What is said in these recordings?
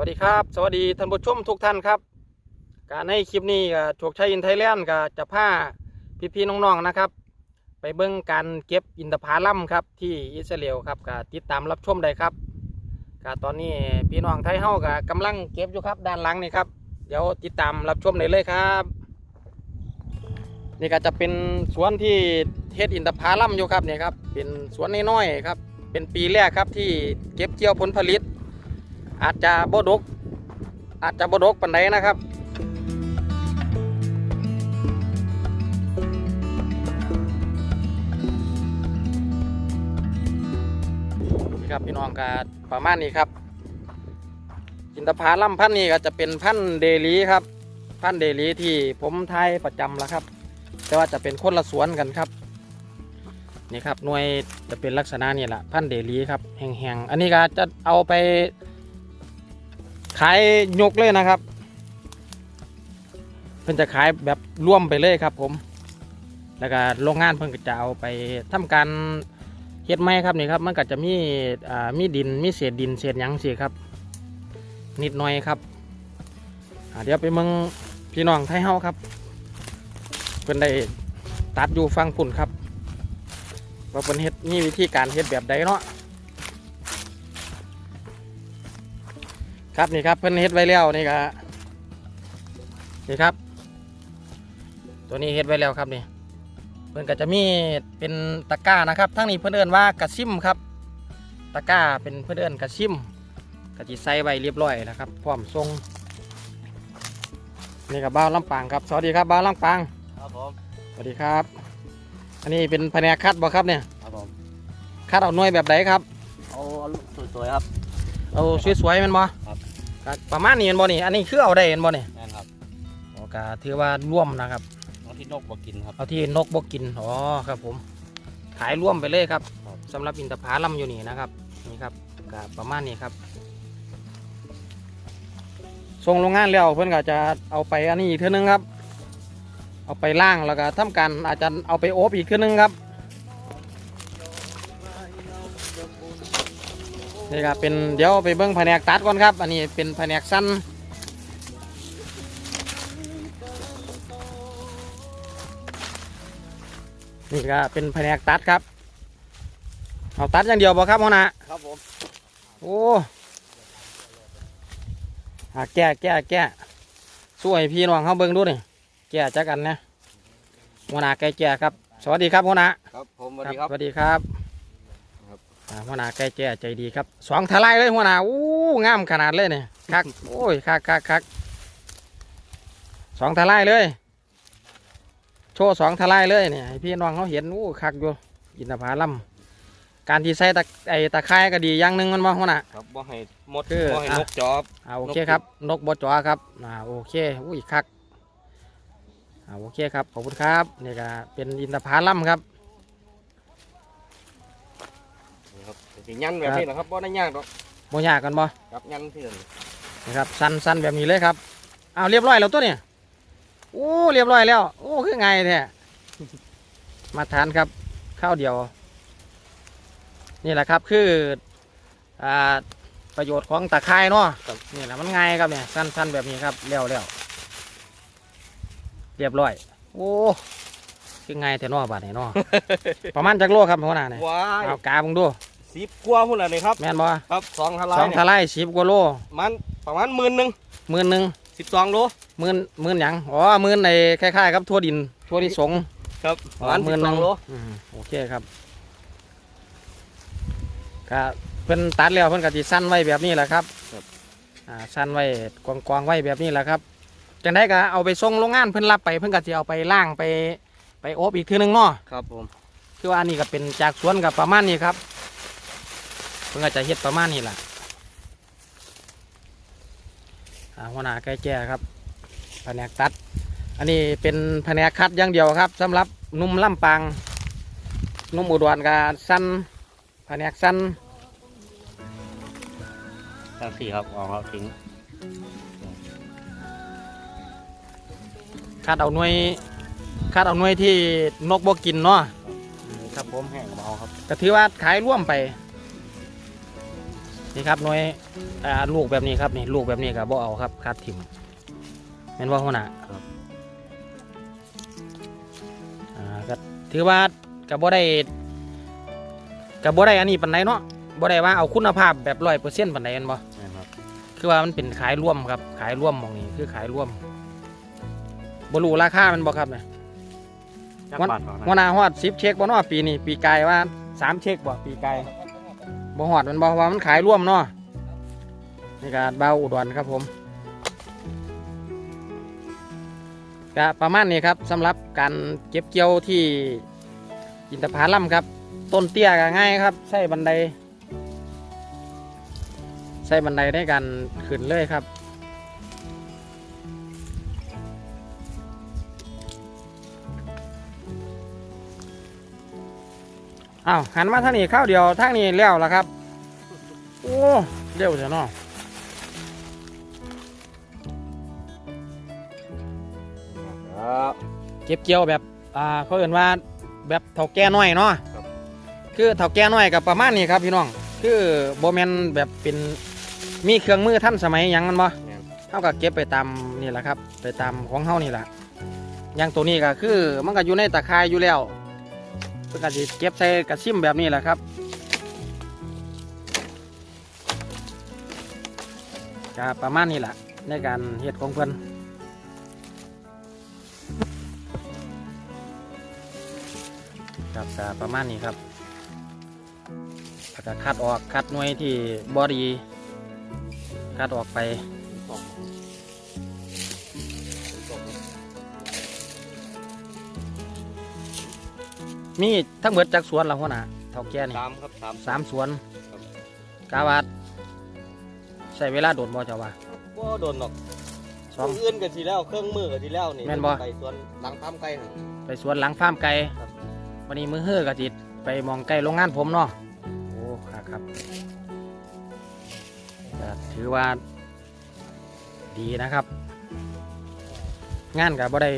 วัสดีครับ สวัสดีท่านผู้ชมทุกท่านครับ การในคลิปนี้ก็โชคชัยอินไทยแลนด์ก็จะพาพี่ๆน้องๆนะครับ ไปเบิ่งการเก็บอินทผลัมครับที่อิสราเอลครับก็ติดตามรับชมได้ครับก็ตอนนี้พี่น้องไทยเฮาก็กำลังเก็บอยู่ครับด้านหลังนี่ครับเดี๋ยวติดตามรับชมได้เลยครับ นี่ก็จะเป็นสวนที่เฮ็ดอินทผลัมอยู่ครับเนี่ยครับเป็นสวนน้อยๆครับเป็นปีแรกครับที่เก็บเกี่ยวผลผลิต อาจจะบดก อาจจะบดกปันใดนะครับ นี่ครับพี่น้องก็ประมาณนี้ครับอินทผลัมพันนี้ก็จะเป็นพันธุ์เดลีครับ พันธุ์เดลีที่ผมไทยประจำแล้วครับ แต่ว่าจะเป็นคนละสวนกันครับนี่ครับหน่วยจะเป็นลักษณะนี่แหละพันธุ์เดลีครับแห้งๆ อันนี้ก็จะเอาไป ขายยกเลยนะครับ เพิ่นจะขายแบบร่วมไปเลยครับผม แล้วก็โรงงานเพิ่นก็จะเอาไปทำการเฮ็ดไม้ครับนี่ครับ มันก็จะมีอ่ามีดินมีเศษดินเศษหยังสิครับ นิดหน่อยครับเดี๋ยวไปเมืองพี่น้องไทยเฮาครับ เพิ่นได้ตัดอยู่ฟังฝุ่นครับว่าเพิ่นเฮ็ดมีวิธีการเฮ็ดแบบใดเนาะ ครับนี่ครับเพิ่นเฮ็ดไว้แล้วนี่ก็นี่ครับ ตัวนี้เฮ็ดไว้แล้วครับนี่เพิ่นก็จะมีเป็นตะกร้านะครับทั้งนี้เพิ่นเอิ้นว่ากระซิมครับตะกร้าเป็นเพิ่นเอิ้นกระซิมก็สิใส่ไว้เรียบร้อยนะครับพร้อมส่งนี่กับบ้าวลำปางครับสวัสดีครับบ้าวลำปางครับผมสวัสดีครับ อันนี้เป็นแผนกคัดบ่ครับเนี่ยครับผมคัดเอาหน่วยแบบไหนครับเอาสวยๆครับเอาสวยๆแมันบ่ครับก็ ประมาณนี้แม่นบ่นี่อันนี้คือเอาได้แม่นบ่นี่แม่นครับโอ้ก็ถือว่าร่วมนะครับ เอาที่นกบอกกินครับ เอาที่นกบกกินอ๋อครับผม ขายร่วมไปเลยครับครับ สำหรับอินทผลัมอยู่นี่นะครับนี่ครับก็ประมาณนี้ครับส่งโรงงานแล้วเพื่อนก็จะเอาไปอันนี้อีกเท่านึงครับ เอาไปล่างแล้วก็ทำการอาจจะเอาไปโอบอีกเท่านึงครับ นี่ครับเป็นเดี๋ยวไปเบิ้งแผนกตัดก่อนครับ อันนี้เป็นแผนกสั้นนี่ก็เป็นแผนกตัดครับ เอาตัดอย่างเดียวบ่ครับหัวหน้าครับผมโอ้หาแก้แก้แก้ช่วยพี่น้องเขาเบิ่งดูนี่แก้จักกันนะหัวหน้าแก้แก้ครับ สวัสดีครับหัวหน้าครับผมสวัสดีครับสวัสดีครับครับอ่า หัวหน้าแก้แก้ใจดีครับสองทลายเลยหัวหน้าอู้งามขนาดเลยเนี่ยคักโอ้ยคักคักคักสองทลายเลย โชว์สองทลายเลยเนี่ยให้พี่น้องเขาเห็นอู้คักอยู่อินทผลัมการที่ใส่ตะไอตะไคร้ก็ดีอย่างหนึ่งมันมาหัวหน้าครับบ่ให้หมดคือบ่ให้อะนกจอบอ่าโอเคครับ นกบจอครับอ่าโอเคอุ้ยคักอ่าโอเคครับขอบคุณครับนี่ก็เป็นอินทผลัมครับ นี่ครับ สิยันแบบนี้นะครับบ่ได้ยากหรอกโมยากกันบ่ครับยันที่นั่นนี่ครับสั้นสั้นแบบนี้เลยครับอ้าวเรียบร้อยแล้วตัวเนี่ยโอ้เรียบร้อยแล้ว โอ้คือไงแท้มาทานครับข้าวเดียว นี่แหละครับคืออ่าประโยชน์ของตะไคร้เนาะนี่แหละมันง่ายครับเนี่ยสั้นๆแบบนี้ครับเลี้ยวเลี้ยวเรียบร้อย โอ้คือไงแต่นอบาดนี่เนาะประมาณจักโลครับหัวหน้าเนี่ยว้ายเอากาบึงดู สิบกว่าพุ่นน่ะนี่ครับแม่นบ่ครับสองทลายสองเนี่ยทลายสิบกว่าโลมันประมาณหมื่นหนึ่งหมื่นหนึ่งสิบสองโลหมื่นหมื่นหยังอ๋อหมื่นในคล้ายๆครับทั่วดินทั่วที่สงครับประมาณหสิมื่นบหสนึ่องงโลอืมโอเคครับก็เพิ่นตัดแล้วเพิ่นก็สิสั้นไว้แบบนี้แหละครับอ่าสั้นไว้กวางๆไว้แบบนี้แหละครับจังได้ก็เอาไปส่งโรงงานเพิ่นรับไปเพิ่นก็สิเอาไปล่างไปไปอบอีกทีหนึงเนาะครับผมคือว่าอันนี้ก็เป็นจากสวนกับประมาณนี้ครับ เพิ่นก็จะเฮ็ดประมาณนี้แหละอ่าหัวหน้าแก่แก่ครับแผนกตัด อันนี้เป็นแผนกคัดอย่างเดียวครับสำหรับหนุ่มลำปางหนุ่มอุดรกับสั้นแผนกสั้นทั้งสี่ครับเอาครับทิ้งคัดเอาหน่วยคัดเอาหน่วยที่นกบ่กินเนาะครับผมแห้งเบาครับก็ถือว่าขายร่วมไป นี่ครับหน่วยอ่าลูกแบบนี้ครับนี่ลูกแบบนี้ก็บ่เอาครับคัดถิ่มแม่นว่าหัวหน้าครับอ่าก็ถือว่าก็บ่ได้ก็บ่ได้อันนี้ปานใดเนาะบ่ได้ว่าเอาคุณภาพแบบ100%ปานใดแม่นบ่แม่นครับคือว่ามันเป็นขายร่วมครับ ขายร่วมหมองนี้คือขายร่วมบรูราคามันบ่ครับเนี่ยจักวันบาทก่อนวันนาฮอดสิบเช็คบ่เนาะปีนี้ปีกายว่าสามเช็คบ่ปีกาย บ่หอดมันบ่ว่ามันขายร่วมเนาะนี่ก็เบาอุดรครับผมก็ประมาณนี้ครับสำหรับการเก็บเกี่ยวที่อินทผลัมครับ ต้นเตี้ยก็ง่ายครับใช้บันไดใช้บันไดได้กันขึ้นเลยครับ อ้าวหันมาทางนี้ข้าวเดียวทางนี้แล้วละครับ โอ้เร็วจังเนาะครับเก็บเกี่ยวแบบอ่าเขาเอ่นว่าแบบเถาแก่น้อยเนาะครับคือเถาแก่น้อยกับประมาณนี้ครับพี่น้อง คือโบแมนแบบเป็นมีเครื่องมือท่านสมัยหยังมันบ่แม่นเท่ากับเก็บไปตามนี่แหละครับ ไปตามของเฮานี่แหละอย่างตัวนี้ก็คือมันก็อยู่ในตะข่ายอยู่แล้ว เพื่อก็สิเก็บใส่กระซิมแบบนี้แหละครับ ก็ประมาณนี้แหละในการเฮ็ดของเพื่อนครับประมาณนี้ครับแล้วก็คัดออกคัดหน่วยที่บอดีคัดออกไป มีทั้งหมดจากสวนละหัวหน้าเท่าแก่นี่สามครับสาม สามสวนครับ กาวาดใช้เวลาโดดบ่เจ้าว่าบ่โดนหรอกสองเครื่องอื่นกันทีแล้วเครื่องมือกันทีแล้วนี่แม่นบ่ ไปสวนหลังปั๊มไก่หั่น ไปสวนหลังฟาร์มไก่ครับ วันนี้มือเฮือกะจิตไปมองไก่โรงงานผมเนาะโอ้ครับครับก็ถือว่าดีนะครับ งานกับบ่ได้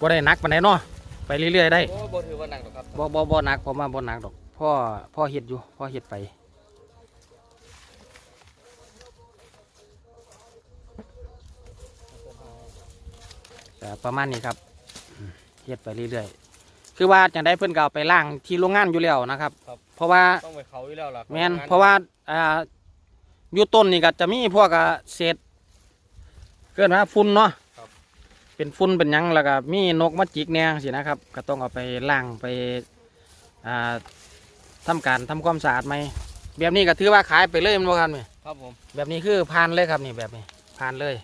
บ่ได้หนักปานใดเนาะ ไปเรื่อยๆได้โอ้บ่ถือว่าหนักหรอกครับบ่บ่บ่หนักผมว่าบ่หนักดอกพ่อพ่อเฮ็ดอยู่พ่อเฮ็ดไปก็ประมาณนี้ครับอืมเฮ็ดไปเรื่อยๆคือว่าจะได้เพิ่นก็เอาไปล่างที่โรงงานอยู่แล้วนะครับเพราะว่าต้องไปเขาอยู่แล้วล่ะแมนเพราะว่าอ่าอยู่ต้นนี่ก็จะมีพวกอะเศษเกินว่าฝุ่นเนาะ เป็นฝุ่นเป็นหยังแล้วก็มีนกมาจิกแหน่สินะครับ ก็ต้องเอาไปล่างไปอ่าทำการทำความสะอาดไหมแบบนี้ก็ถือว่าขายไปเลยแมันบ่ครับนี่ครับผมแบบนี้คือผ่านเลยครับนี่แบบนี้ผ่านเลย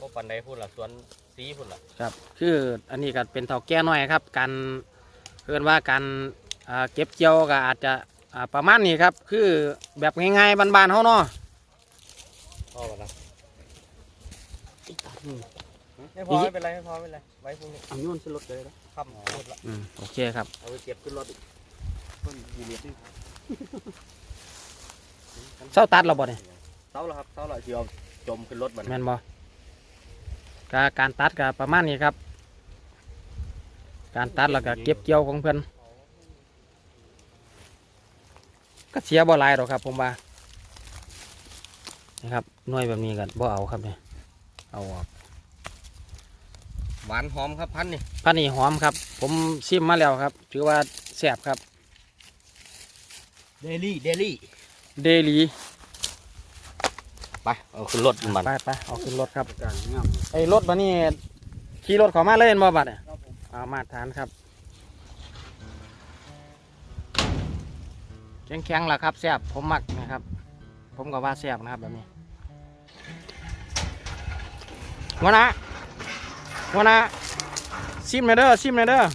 บ่ปันใดพูดล่ะสวนสีพูดล่ะครับ คืออันนี้ก็เป็นเท่าแก่น้อยครับ การเรียกว่าการอ่าเก็บเกี่ยวก็อาจจะ อ่าประมาณนี้ครับ คือแบบง่ายๆบานๆเขาเนาะพ่อบ่ล่ะไม่พอไม่เป็นไรไม่พอไม่เป็นไรไว้พรุ่งนี้เอาโยนขึ้นรถเลยนะค่ำหมดละอืมโอเคครับเอาไปเก็บขึ้นรถอีกต้นยีเลียดนี่เศร้าตัดเราบ่เนี่ยเสาแล้วครับเสาแล้วที่เอาจมขึ้นรถบัดแม่นี้นบ่กาการตัดก็ประมาณนี้ครับ การตัดแล้วก็เก็บเกี่ยวของเพื่อน ก็เสียบ่หลายหรอกครับ ผมว่านี่ครับหน่วยแบบนี้กันบ่เอาครับเนี่ยเอาออกหวานหอมครับพันนี่พันนี่หอมครับ ผมชิมมาแล้วครับ ถือว่าแซ่บครับเดลี่เดลี่เดลีไปเอาขึ้นรถมันไปไปเอาขึ้นรถครับไอ้รถบันนี้ขี่รถเขามาเล่นบ่บัดเนี่ยเอามาตรฐานครับ แข็งแข็งๆละครับแซ่บผมมักนะครับ ผมก็ว่าแซ่บนะครับแบบนี้หัวนะหัวนะซิมเนเดอร์ซิมเนเดอร์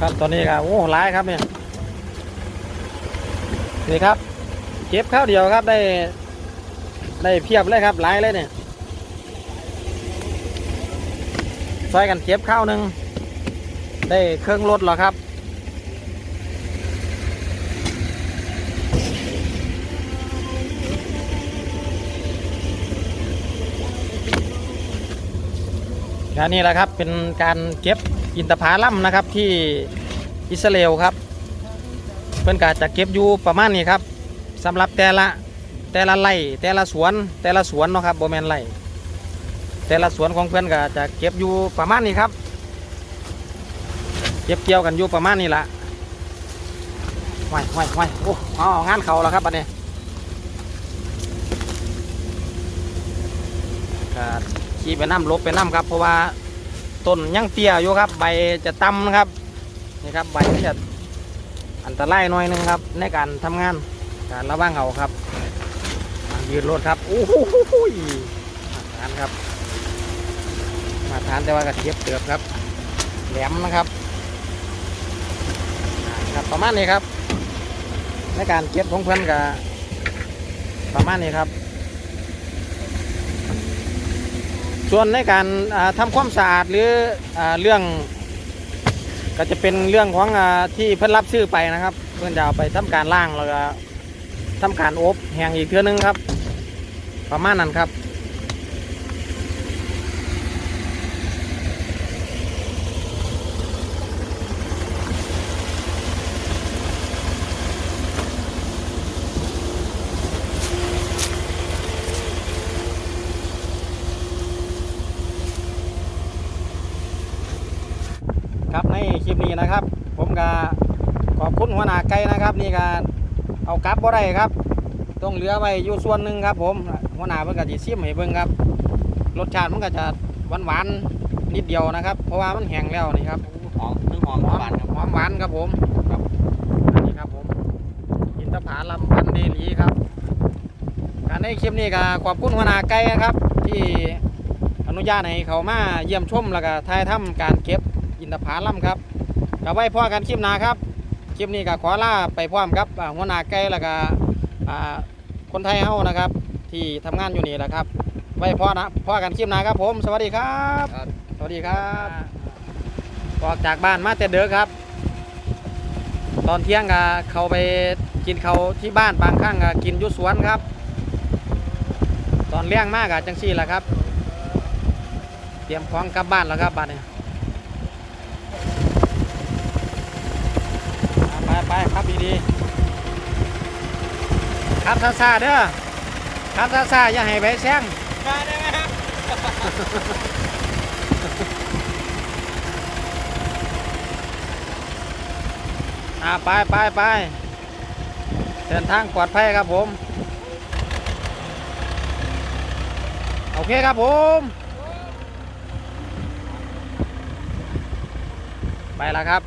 ครับตอนนี้ครับโอ้หลายครับเนี่ยนี่ครับ เก็บข้าวเดียวครับได้ ได้เพียบเลยครับหลายเลยเนี่ยซอยกันเก็บข้าวหนึ่งได้เครื่องรถหรอครับ และนี่แหละครับเป็นการเก็บอินทผลัมนะครับที่อิสราเอลครับ เพื่อนก็จะเก็บอยู่ประมาณนี้ครับสำหรับแต่ละแต่ละไร่แต่ละสวนแต่ละสวนเนาะครับโบแมนไร่แต่ละสวนของเพื่อนก็จะเก็บอยู่ประมาณนี้ครับ เก็บเกี่ยวกันอยู่ประมาณนี้ละไว้ไว้ไว้โอ้เองานเขาแล้วครับบัดนี้ก็ีไปน้ำลบไปน้ำครับ เพราะว่าต้นยังเตี้ยอยู่ครับ ใบจะต่ำนะครับนี่ครับใบจะอันตรายหน่อยหนึงครับ ในการทำงานการระวังเอาครับยืนรถครับโอ้โหมาทานครับ มาทานแต่ว่าก็เทียบเตือบครับแหลมนะครับครับประมาณนี้ครับ ในการเก็บของเพื่อนกับประมาณนี้ครับ ส่วนในการทำทำความสะอาดหรืออเรื่อง ก็จะเป็นเรื่องของอที่เพิ่นรับซื้อไปนะครับ เพื่อนจะเอาไปทำการล่างแล้วก็ทำการอบแห้งอีกเทื่อนึงครับ ประมาณนั้นครับในคลิปนี้นะครับ ผมก็ขอบคุณหัวหน้าไก่นะ ครับนี่ก็เอากลับบ่ได้ครับ ต้องเหลือไว้อยู่ส่วนหนึ่งครับ ผมหัวหน้าเพิ่นก็สิซิมให้เบิ่งครับ รสชาติมันก็จะหวานๆนิดเดียวนะครับ เพราะว่ามันแห้งแล้วนี่ครับหอมนึงหอมหวานครับหอมหวานครับผมครับอันนี้ครับผมอินทผลัมพันธุ์เดลีครับการในคลิปนี้ก็ขอบคุณหัวหน้าไก่นะครับ ที่อนุญาตให้เขามาเยี่ยมชมแล้วก็ถ่ายทำการเก็บอินทผลัมครับก็ไว้พอกันคลิปหน้าครับค ลิปนี้ก็ขอลาไปพร้อมครับอ่าหัวหน้าไก่แล้วก็อ่าคนไทยเฮานะครับ ที่ทำงานอยู่นี่แหละครับ ไว้พอนะพอกันคลิปหน้าครับผม สวัสดีครับครับ สวัสดีครับออกจากบ้านมาแต่เด้อครับ ตอนเที่ยงก็เขาไปกินเขาวที่บ้านบางครั้งก็กินอยุสวนครับ ตอนเลี้ยงมากอะจังซี่แหละครับ เตรียมของกลับบ้านแล้วครับบ้านนี้ไป ไปๆครับดีๆครับซาๆเด้อครับซาๆอย่าให้ไปแซงมาได้ไหมครับอ่าไปไปไปเดินทางปลอดภัยครับผม โอเคครับผมไปแล้วครับ